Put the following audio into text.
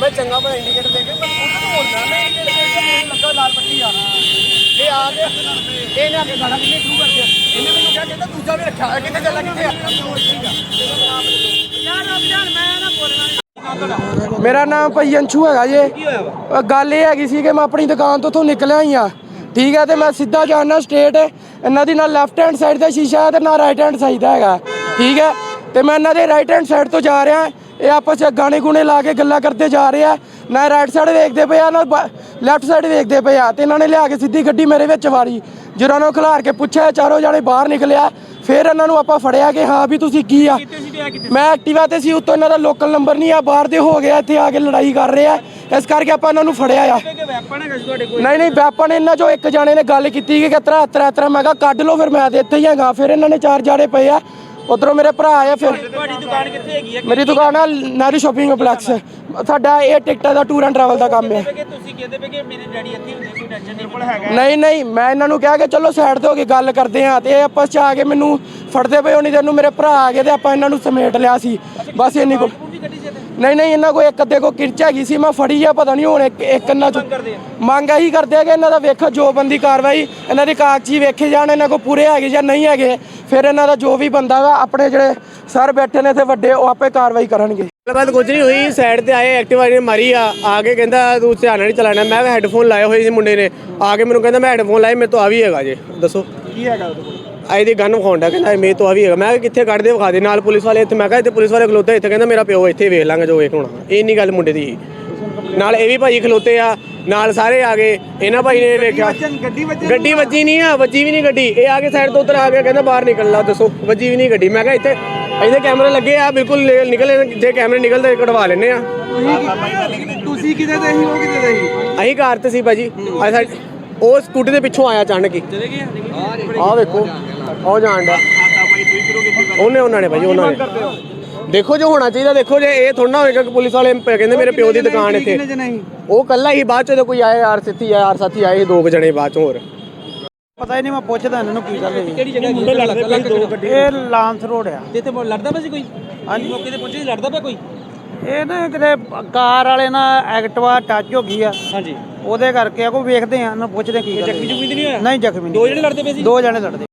ਮੈਂ ਚੰਗਾ ਭਲਾ ਇੰਡੀਕੇਟਰ ਦੇ ਕੇ ਮੈਂ ਉਹਨਾਂ ਨੂੰ ਮੋੜਨਾ ਮੈਂ ਇੰਡੀਕੇਟਰ ਦੇ ਕੇ ਮੈਨੂੰ ਲੱਗਾ ਲਾਲ ਬੱਤੀ ਆ। ਇਹ ਆ ਕੇ ਇਹਨੇ ਆ ਕੇ ਗਾਣਾ ਕਿੰਨੇ ਸ਼ੁਰੂ ਕਰ ਇਹਨੇ ਮੈਨੂੰ ਕਿਹਾ ਕਹਿੰਦਾ ਦੂਜਾ ਵੀ ਰੱਖਿਆ ਕਿੱਥੇ ਚੱਲਾ ਕਿੱਥੇ ਆ? ਮੇਰਾ ਨਾਮ ਭਾਈ ਅੰਸ਼ੂ ਹੈਗਾ ਜੀ। ਗੱਲ ਇਹ ਹੈਗੀ ਸੀ ਕਿ ਮੈਂ ਆਪਣੀ ਦੁਕਾਨ ਤੋਂ ਉੱਥੋਂ ਨਿਕਲਿਆ ਹੀ ਆ। ਠੀਕ ਹੈ ਤੇ ਮੈਂ ਸਿੱਧਾ ਜਾਣਾ ਸਟੇਟ ਇਹਨਾਂ ਦੀ ਨਾਲ ਲੈਫਟ ਹੈਂਡ ਸਾਈਡ ਦਾ ਸ਼ੀਸ਼ਾ ਤੇ ਨਾਲ ਰਾਈਟ ਹੈਂਡ ਸਾਈਡ ਦਾ ਹੈਗਾ। ਠੀਕ ਹੈ ਤੇ ਮੈਂ ਇਹਨਾਂ ਦੇ ਰਾਈਟ ਹੈਂਡ ਸਾਈਡ ਤੋਂ ਜਾ ਰਿਹਾ। ਇਹ ਆਪਸ ਵਿੱਚ ਗਾਣੇ ਗੁਣੇ ਲਾ ਕੇ ਗੱਲਾਂ ਕਰਦੇ ਜਾ ਰਹੇ ਆ। ਨਾ ਰਾਈਟ ਸਾਈਡ ਵੇਖਦੇ ਪਏ ਆ ਨਾ ਲੈਫਟ ਸਾਈਡ ਵੇਖਦੇ ਪਏ ਆ। ਤੇ ਇਹਨਾਂ ਨੇ ਲਿਆ ਕੇ ਸਿੱਧੀ ਗੱਡੀ ਮੇਰੇ ਵਿੱਚ ਵਾਰੀ। ਜਦੋਂ ਉਹਨਾਂ ਨੂੰ ਖਿਲਾਰ ਕੇ ਪੁੱਛਿਆ ਚਾਰੋਂ ਜਾਣੇ ਬਾਹਰ ਨਿਕਲਿਆ। ਫਿਰ ਇਹਨਾਂ ਨੂੰ ਆਪਾਂ ਫੜਿਆ ਕਿ ਹਾਂ ਵੀ ਤੁਸੀਂ ਕੀ ਆ। ਮੈਂ ਐਕਟਿਵਾ ਤੇ ਸੀ ਉੱਤੋਂ ਇਹਨਾਂ ਦਾ ਲੋਕਲ ਨੰਬਰ ਨਹੀਂ ਆ। ਬਾਹਰ ਦੇ ਹੋ ਗਿਆ ਇੱਥੇ ਆ ਕੇ ਲੜਾਈ ਕਰ ਰਹੇ ਆ। ਇਸ ਕਰਕੇ ਆਪਾਂ ਇਹਨਾਂ ਨੂੰ ਫੜਿਆ ਆ। ਨਹੀਂ ਨਹੀਂ ਵੈਪਨ ਇਹਨਾਂ ਚੋਂ ਇੱਕ ਜਾਣੇ ਨੇ ਗੱਲ ਕੀਤੀ ਕਿ ਤਰਾ ਤਰਾ ਤਰਾ ਮੈਂ ਕਿਹਾ ਕੱਢ ਲਓ ਫਿਰ ਮੈਂ ਤੇ ਇੱਥੇ ਹੀ ਹੈਗਾ। ਫਿਰ ਇਹਨਾਂ ਨੇ ਚਾਰ ਜਾੜੇ ਪਏ ਆ। ਉਧਰੋਂ ਮੇਰੇ ਭਰਾ ਆਏ ਫਿਰ। ਤੁਹਾਡੀ ਦੁਕਾਨ ਕਿੱਥੇ ਹੈਗੀ ਹੈ ਮੇਰੀ ਦੁਕਾਨ ਆ ਨਾਰੀ ਸ਼ਾਪਿੰਗ ਕੰਪਲੈਕਸ। ਸਾਡਾ ਇਹ ਟਿਕਟਾਂ ਦਾ ਟੂਰ ਐਂਡ ਟਰੈਵਲ ਦਾ ਕੰਮ ਹੈ। ਕਿ ਤੁਸੀਂ ਕਹਿੰਦੇ ਪਏ ਕਿ ਮੇਰੇ ਡੈਡੀ ਇੱਥੇ ਹੁੰਦੇ ਕੋਈ ਟੈਨਸ਼ਨ ਨਹੀਂ ਕੋਲ ਹੈਗਾ। ਨਹੀਂ ਨਹੀਂ ਮੈਂ ਇਹਨਾਂ ਨੂੰ ਕਿਹਾ ਕਿ ਚਲੋ ਸਾਈਡ ਤੇ ਹੋ ਕੇ ਗੱਲ ਕਰਦੇ ਆ ਤੇ ਇਹ ਆਪਸ ਚ ਆ ਕੇ ਮੈਨੂੰ ਫੜਦੇ ਪਏ ਹੋਣੀ ਤੈਨੂੰ ਮੇਰੇ ਭਰਾ ਆ ਗਏ ਤੇ ਆਪਾਂ ਇਹਨਾਂ ਨੂੰ ਸਮੇਟ ਲਿਆ ਸੀ। ਬਸ ਇੰਨੀ ਕੋ ਨਹੀਂ ਨਹੀਂ ਇਹਨਾਂ ਕੋ ਇੱਕ ਅੱਧੇ ਕੋ ਕਿਰਚ ਹੈਗੀ ਸੀ ਮੈਂ ਫੜੀ ਆ ਪਤਾ ਨਹੀਂ ਹੁਣ ਇੱਕ ਇੱਕ ਇਹਨਾਂ ਚ ਮੰਗ ਇਹੀ ਕਰਦੇ ਆ ਕਿ ਇਹਨਾਂ ਦਾ ਵੇਖੋ ਜੋ ਬੰਦੀ ਕਾਰਵਾਈ ਇਹਨਾਂ ਦੇ ਕਾਗਜ਼ੀ ਵੇਖੇ ਜਾਣ ਇਹਨਾਂ ਕੋ ਪੂਰੇ ਹੈਗੇ ਜਾਂ ਨਹੀਂ ਹੈਗੇ ਫਿਰ ਇਹਨਾਂ ਦਾ ਜੋ ਵੀ ਬੰਦਾ ਵਾ ਆਪਣੇ ਜਿਹੜੇ ਸਰ ਬੈਠੇ ਨੇ ਇੱਥੇ ਵੱਡੇ ਉਹ ਆਪੇ ਕਾਰਵਾਈ ਕਰਨਗੇ। ਗੱਲਬਾਤ ਕੁਝ ਨਹੀਂ ਹੋਈ ਸਾਈਡ ਤੇ ਆਏ ਐਕਟਿਵਾ ਨੇ ਮਾਰੀ ਆ ਆ ਕੇ ਕਹਿੰਦਾ ਤੂੰ ਧਿਆਨ ਨਾਲ ਨਹੀਂ ਚਲਾਣਾ ਮੈਂ ਹੈੱਡਫੋਨ ਲਾਏ ਹੋਏ ਸੀ ਮੁੰਡੇ ਨੇ ਆ ਕੇ ਮੈਨੂੰ ਕਹਿੰਦਾ ਮੈਂ ਹੈੱਡਫੋਨ ਲਾਏ ਮੇਰੇ ਤੋਂ ਆ ਵੀ ਹੈਗਾ ਜੇ ਦੱਸੋ। ਕੀ ਹੈਗਾ ਉਹਦੇ ਕੋਲ? ਆਈ ਦੀ ਗਨ ਵਿਖਾਉਂਦਾ ਕਹਿੰਦਾ ਮੇਰੇ ਤੋਂ ਆ ਵੀ ਹੈਗਾ। ਮੈਂ ਕਿਹਾ ਕਿੱਥੇ ਕੱਢ ਦੇ ਵਿਖਾ ਦੇ ਨਾਲ ਪੁਲਿਸ ਵਾਲੇ ਇੱਥੇ। ਮੈਂ ਕਿਹਾ ਇੱਥੇ ਪੁਲਿਸ ਵਾਲੇ ਖਲੋਤੇ ਇੱਥੇ ਕਹਿੰਦਾ ਮੇਰਾ ਪਿਓ ਇੱਥੇ ਵੇਖ ਲਾਂਗੇ ਜੋ ਵੇਖ ਹੋਣਾ ਇਹ ਨਹੀਂ ਗੱਲ ਮੁੰਡੇ ਦੀ। ਨਾਲ ਇਹ ਵੀ ਭਾਈ ਖਲੋਤੇ ਆ ਨਾਲ ਸਾਰੇ ਆ ਗਏ। ਇਹਨਾਂ ਭਾਈ ਨੇ ਵੇਖਿਆ। ਗੱਡੀ ਵੱਜੀ ਗੱਡੀ ਵੱਜੀ ਨਹੀਂ ਆ ਵੱਜੀ ਵੀ ਨਹੀਂ ਗੱਡੀ। ਇਹ ਆ ਕੇ ਸਾਈਡ ਤੋਂ ਉਧਰ ਆ ਗਿਆ ਕਹਿੰਦਾ ਬਾਹਰ ਨਿਕਲ ਲਾ ਦੱਸੋ ਵੱਜੀ ਵੀ ਨਹੀਂ ਗੱਡੀ। ਮੈਂ ਕਿਹਾ ਇੱਥੇ ਇੱਥੇ ਕੈਮਰੇ ਲੱਗੇ ਆ ਬਿਲਕੁਲ ਨਿਕਲੇ ਜਿੱਥੇ ਕੈਮਰੇ ਨਿਕਲਦੇ ਕਢਵਾ ਲੈਨੇ ਆ। ਤੁਸੀਂ ਕਿਤੇ ਦੇ ਸੀ ਉਹ ਕਿਤੇ ਦੇ ਸੀ? ਅਸੀਂ ਕਾਰ ਤੇ ਸੀ ਭਾਜੀ। ਆ ਸਾਈਡ ਉਹ ਸਕੂਟੀ ਦੇ ਪਿੱਛੋਂ ਆਇਆ ਅਚਾਨਕ ਹੀ। ਆਹ ਵੇਖੋ। ਉਹ ਜਾਣ ਦਾ ਉਹਨੇ ਉਹਨਾਂ ਨੇ ਭਾਜੀ ਉਹਨਾਂ। ਨੇ ਦੇਖੋ ਜੋ ਹੋਣਾ ਚਾਹੀਦਾ ਦੇਖੋ ਜੇ ਇਹ ਥੋੜਾ ਹੋਏਗਾ ਕਿ ਪੁਲਿਸ ਵਾਲੇ ਪ- ਕਹਿੰਦੇ ਮੇਰੇ ਪਿਓ ਦੀ ਦੁਕਾਨ ਇੱਥੇ। ਉਹ ਕੱਲਾ ਹੀ ਬਾਅਦ ਚ ਜਦੋਂ ਕੋਈ ਆਇਆ ਯਾਰ ਸਿੱਤੀ ਆਇਆ ਯਾਰ ਸਾਥੀ ਆਏ ਦੋ ਕੁ ਜਣੇ ਬਾਅਦ ਚ ਹੋਰ। ਪਤਾ ਹੀ ਨਹੀਂ ਮੈਂ ਪੁੱਛਦਾ ਇਹਨਾਂ ਨੂੰ ਕੀ ਗੱਲ ਹੈ ਕਿਹੜੀ ਜਗ੍ਹਾ ਮੁੰਡੇ ਲੜਦੇ ਪਏ ਦੋ ਗੱਡੀ ਇਹ ਲਾਂਸ ਰੋਡ ਆ। ਇੱਥੇ ਲੜਦਾ ਪਿਆ ਸੀ ਕੋਈ? ਹਾਂਜੀ। ਮੌਕੇ ਤੇ ਪਹੁੰਚੇ ਸੀ ਲੜਦਾ ਪਿਆ ਕੋਈ? ਇਹ ਨਾ ਕਿਤੇ ਕਾਰ ਵਾਲੇ ਨਾਲ ਐਕਟਿਵਾ ਟੱਚ ਹੋ ਗਈ ਆ। ਹਾਂਜੀ। ਉਹਦੇ ਕਰਕੇ ਆ ਕੋਈ ਵੇਖਦੇ ਆ ਇਹਨਾਂ ਨੂੰ ਪੁੱਛਦੇ ਕੀ ਗੱਲ ਜ਼ਖਮੀ ਨਹੀਂ ਹੋਇਆ? ਨਹੀਂ ਜ਼ਖਮੀ ਨਹੀਂ ਦੋ ਜਣੇ ਲੜਦੇ ਪਏ ਸੀ? ਦੋ ਜਣੇ ਲੜਦੇ